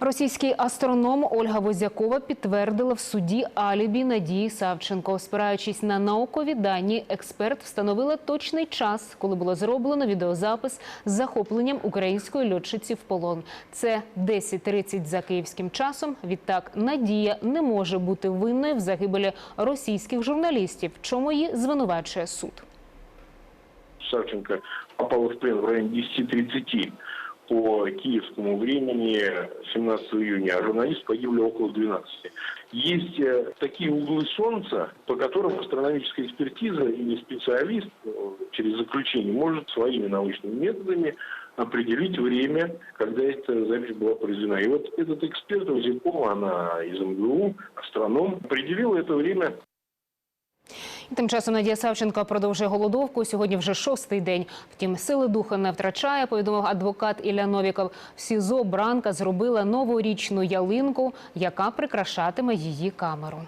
Російський астроном Ольга Возякова підтвердила в суді алібі Надії Савченко. Спираючись на наукові дані, експерт встановила точний час, коли було зроблено відеозапис з захопленням української льотчиці в полон. Це 10.30 за київським часом. Відтак Надія не може бути винною в загибелі російських журналістів, чому її звинувачує суд. Савченко попала в плен в районе 10.30 по киевскому времени 17 июня, а журналист погибли около 12. Есть э, такие углы Солнца, по которым астрономическая экспертиза или специалист э, через заключение может своими научными методами определить время, когда эта запись была произведена. И вот этот эксперт Озякова, она из МГУ, астроном, определила это время Тим часом Надія Савченко продовжує голодовку. Сьогодні вже шостий день. Втім, сили духа не втрачає. Повідомив адвокат Ілля Новіков. В СІЗО Бранка зробила новорічну ялинку, яка прикрашатиме її камеру.